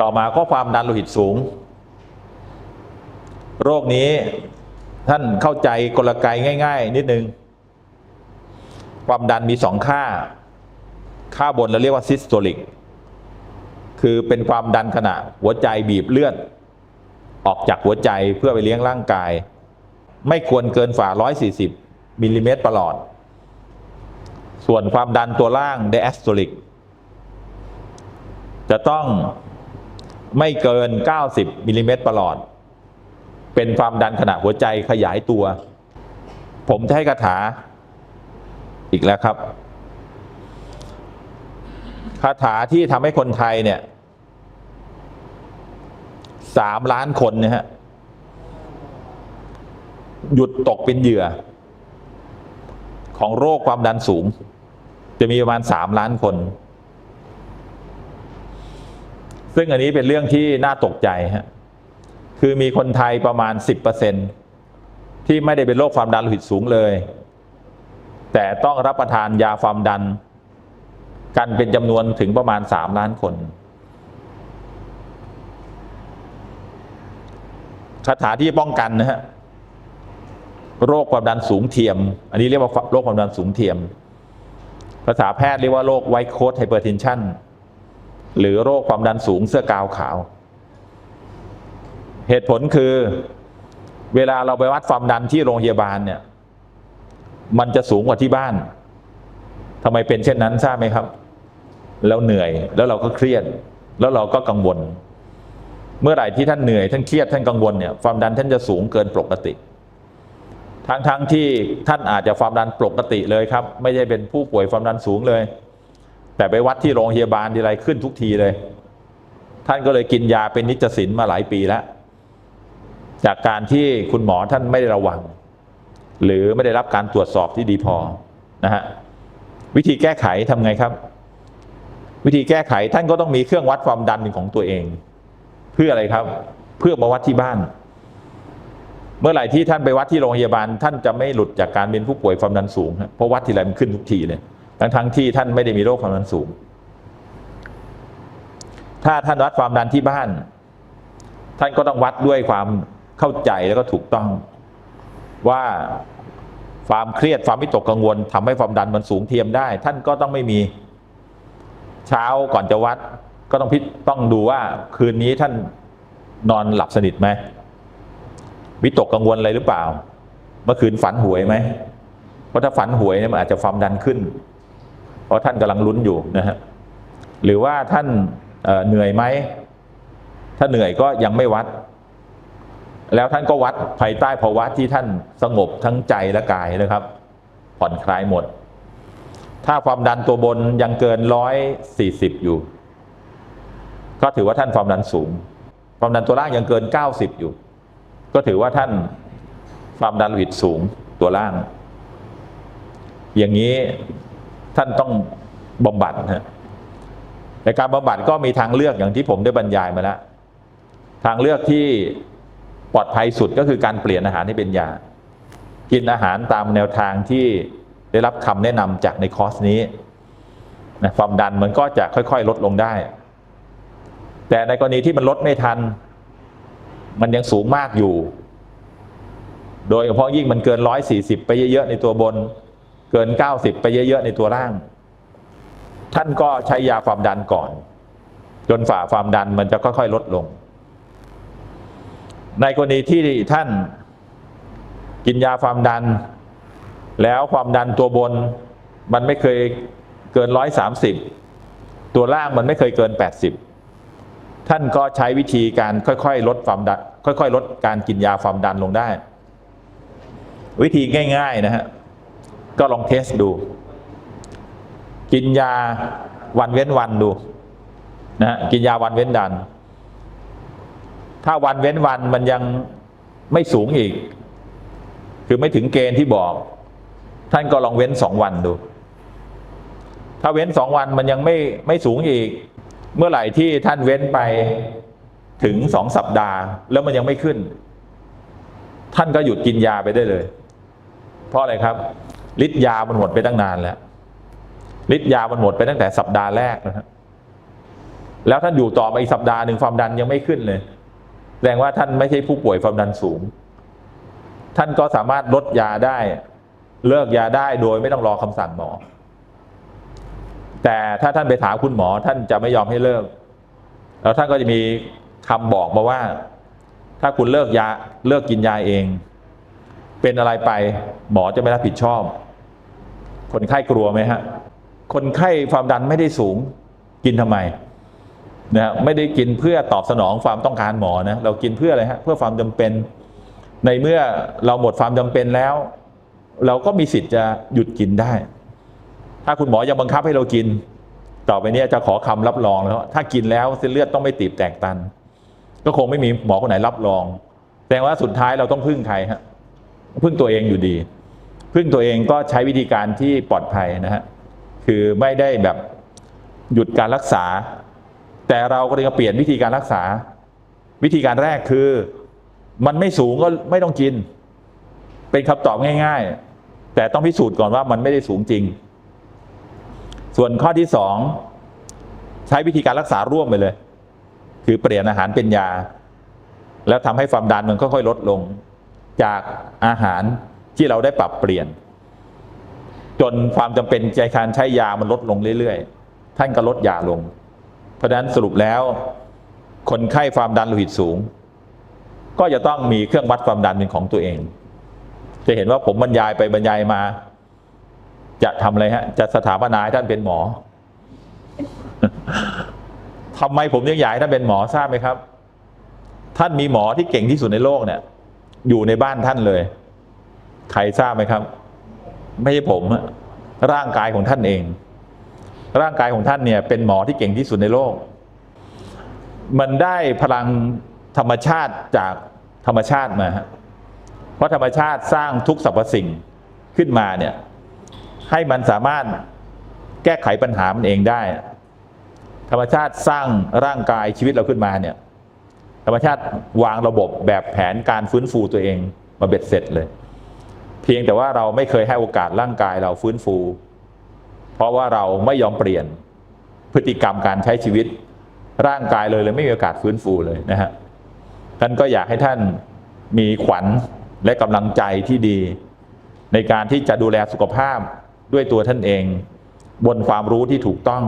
ต่อมาก็ความดันโลหิตสูง โรคนี้ท่านเข้าใจกลไกง่าย ๆ นิดนึง ความดันมีสองค่า ค่าบนเราเรียกว่าซิสโตลิก คือเป็นความดันขณะหัวใจบีบเลือด ออกจากหัวใจเพื่อไปเลี้ยงร่างกาย ไม่ควรเกินฝ่า 140มิลลิเมตรประหลอด ส่วนความดันตัวล่าง diastolic จะต้อง ไม่เกิน 90มิลลิเมตรประหลอด เป็นความดันขณะหัวใจขยายตัว ผมจะให้คาถา อีกแล้วครับคาถาที่ทำให้คนไทยเนี่ยสามล้านคนนี่ยฮะหยุดตกเป็นเหยื่อ ของโรคความดันสูง จะมีประมาณสามล้านคน ซึ่งอันนี้เป็นเรื่องที่น่าตกใจฮะคือมีคนไทยประมาณ 10%ที่ไม่ได้เป็นโรคความดันโลหิตสูงเลย แต่ต้องรับประทานยาความดัน กันเป็นจำนวนถึงประมาณ 3 ล้านคนคาถาที่ป้องกันนะฮะโรคความดันสูงเทียม อันนี้เรียกว่าโรคความดันสูงเทียม ภาษาแพทย์เรียกว่าโรคไวโคดไฮเปอร์เทนชัน หรือโรคความดันสูงเสื้อกาวขาว เหตุผลคือ เวลาเราไปวัดความดันที่โรงพยาบาลเนี่ย มันจะสูงกว่าที่บ้านทำไมเป็นเช่นนั้นทราบไหมครับ แล้วเหนื่อยแล้วเราก็เครียด แล้วเราก็กังวล เมื่อไหร่ที่ท่านเหนื่อยท่านเครียดท่านกังวลเนี่ยความดันท่านจะสูงเกินปกติทั้งๆทที่ท่านอาจจะความดันปกติเลยครับ ไม่ใช่เป็นผู้ป่วยความดันสูงเลย แต่ไปวัดที่โรงพยาบาลทีไรขึ้นทุกทีเลย ท่านก็เลยกินยาเป็นนิจสินมาหลายปีแล้ว จากการที่คุณหมอท่านไม่ได้ระวัง หรือไม่ได้รับการตรวจสอบที่ดีพอนะฮะวิธีแก้ไขทำไงครับ วิธีแก้ไขท่านก็ต้องมีเครื่องวัดความดันของตัวเอง เพื่ออะไรครับ เพื่อมาวัดที่บ้าน เมื่อไหร่ที่ท่านไปวัดที่โรงพยาบาล ท่านจะไม่หลุดจากการเป็นผู้ป่วยความดันสูงครับเพราะวัดทีไรมันขึ้นทุกทีเลย ทั้งทั้งที่ท่านไม่ได้มีโรคความดันสูง ถ้าท่านวัดความดันที่บ้าน ท่านก็ต้องวัดด้วยความเข้าใจแล้วก็ถูกต้อง ว่าความเครียดความวิตกกังวลทำให้ความดันมันสูงเทียมได้ ท่านก็ต้องไม่มีเช้าก่อนจะวัด ก็ต้องพิจต้องดูว่าคืนนี้ท่านนอนหลับสนิทไหมวิตกกังวลอะไรหรือเปล่า เมื่อคืนฝันหวยไหม เพราะถ้าฝันหวยเนี่ยมันอาจจะความดันขึ้น เพราะท่านกำลังลุ้นอยู่นะฮะหรือว่าท่านเอ่อเหนื่อยไหมถ้าเหนื่อยก็ยังไม่วัด แล้วท่านก็วัดภายใต้ภาวะที่ท่านสงบทั้งใจและกายนะครับ ผ่อนคลายหมด ถ้าความดันตัวบนยังเกินร้อยสี่สิบอยู่ ก็ถือว่าท่านความดันสูง ความดันตัวล่างยังเกินเก้าสิบอยู่ ก็ถือว่าท่านความดันโลหิตสูงตัวล่าง อย่างนี้ ท่านต้องบำบัดนะในการบำบัดก็มีทางเลือกอย่างที่ผมได้บรรยายมาแล้วทางเลือกที่ปลอดภัยสุดก็คือการเปลี่ยนอาหารให้เป็นยา กินอาหารตามแนวทางที่ได้รับคำแนะนำจากในคอร์สนี้นะความดันมันก็จะค่อยๆ ลดลงได้ แต่ในกรณีที่มันลดไม่ทัน มันยังสูงมากอยู่ โดยเฉพาะยิ่งมันเกินร้อยสี่สิบไปเยอะๆในตัวบน เกินเก้าสิบไปเยอะ ๆ ในตัวล่าง ท่านก็ใช้ยาความดันก่อน จนฝ่าความดันมันจะค่อย ๆ ลดลง ในกรณีที่ท่านกินยาความดัน แล้วความดันตัวบนมันไม่เคยเกินร้อยสามสิบตัวล่างมันไม่เคยเกินแปดสิบท่านก็ใช้วิธีการค่อยๆลดความดันค่อยๆลดการกินยาความดันลงได้ วิธีง่าย ๆ นะฮะ ก็ลองเทสดู กินยาวันเว้นวันดูนะกินยาวันเว้นดัน ถ้าวันเว้นวันมันยังไม่สูงอีก คือไม่ถึงเกณฑ์ที่บอก ท่านก็ลองเว้นสองวันดู ถ้าเว้นสองวันมันยังไม่ไม่สูงอีก เมื่อไหร่ที่ท่านเว้นไปถึงสองสัปดาห์ แล้วมันยังไม่ขึ้น ท่านก็หยุดกินยาไปได้เลย เพราะอะไรครับ ฤทธิ์ยามันหมดไปตั้งนานแล้วฤทธิ์ยามันหมดไปตั้งแต่สัปดาห์แรกนะครับแล้วท่านอยู่ต่อมาอีกสัปดาห์หนึ่งความดันยังไม่ขึ้นเลย แสดงว่าท่านไม่ใช่ผู้ป่วยความดันสูง ท่านก็สามารถลดยาได้ เลิกยาได้โดยไม่ต้องรอคำสั่งหมอ แต่ถ้าท่านไปถามคุณหมอ ท่านจะไม่ยอมให้เลิก แล้วท่านก็จะมีคำบอกมาว่า ถ้าคุณเลิกยาเลิกกินยาเอง เป็นอะไรไปหมอจะไม่รับผิดชอบ คนไข้กลัวไหมฮะ คนไข้ความดันไม่ได้สูง กินทำไมนะฮะไม่ได้กินเพื่อตอบสนองความต้องการหมอนะเรากินเพื่ออะไรฮะเพื่อความจำเป็น ในเมื่อเราหมดความจำเป็นแล้ว เราก็มีสิทธิ์จะหยุดกินได้ ถ้าคุณหมอยังบังคับให้เรากิน ต่อไปนี้จะขอคำรับรองแล้วถ้ากินแล้วเส้นเลือดต้องไม่ตีบแตกตัน ก็คงไม่มีหมอคนไหนรับรองแสดงว่าสุดท้ายเราต้องพึ่งใครฮะ พึ่งตัวเองอยู่ดี พึ่งตัวเองก็ใช้วิธีการที่ปลอดภัยนะฮะคือไม่ได้แบบหยุดการรักษา แต่เราก็เลยเปลี่ยนวิธีการรักษา วิธีการแรกคือ มันไม่สูงก็ไม่ต้องกิน เป็นคำตอบง่าย ๆ แต่ต้องพิสูจน์ก่อนว่ามันไม่ได้สูงจริง ส่วนข้อที่สองใช้วิธีการรักษาร่วมไปเลย คือเปลี่ยนอาหารเป็นยา แล้วทำให้ความดันมันค่อยๆลดลง จากอาหารที่เราได้ปรับเปลี่ยน จนความจำเป็นใจการใช้ยามันลดลงเรื่อยๆ ท่านก็ลดยาลง เพราะฉะนั้นสรุปแล้ว คนไข้ความดันโลหิตสูง ก็จะต้องมีเครื่องวัดความดันเป็นของตัวเอง จะเห็นว่าผมบรรยายไปบรรยายมา จะทำอะไรฮะ จะสถาปนาให้ท่านเป็นหมอทำไมผมยังอยากให้ท่านเป็นหมอทราบไหมครับ ท่านมีหมอที่เก่งที่สุดในโลกเนี่ย อยู่ในบ้านท่านเลย ใครทราบไหมครับ ไม่ใช่ผมอะร่างกายของท่านเอง ร่างกายของท่านเนี่ย เป็นหมอที่เก่งที่สุดในโลก มันได้พลังธรรมชาติจากธรรมชาติมาฮะเพราะธรรมชาติสร้างทุกสรรพสิ่งขึ้นมาเนี่ย ให้มันสามารถแก้ไขปัญหามันเองได้ ธรรมชาติสร้างร่างกายชีวิตเราขึ้นมาเนี่ย รรมชาติวางระบบแบบแผนการฟื้นฟูตัวเองมาเบ็ดเสร็จเลย เพียงแต่ว่าเราไม่เคยให้โอกาสร่างกายเราฟื้นฟู เพราะว่าเราไม่ยอมเปลี่ยนพฤติกรรมการใช้ชีวิตร่างกายเลยเลยไม่มีโอกาสฟื้นฟูเลยนะฮะท่านก็อยากให้ท่านมีขวัญและกำลังใจที่ดี ในการที่จะดูแลสุขภาพด้วยตัวท่านเอง บนความรู้ที่ถูกต้อง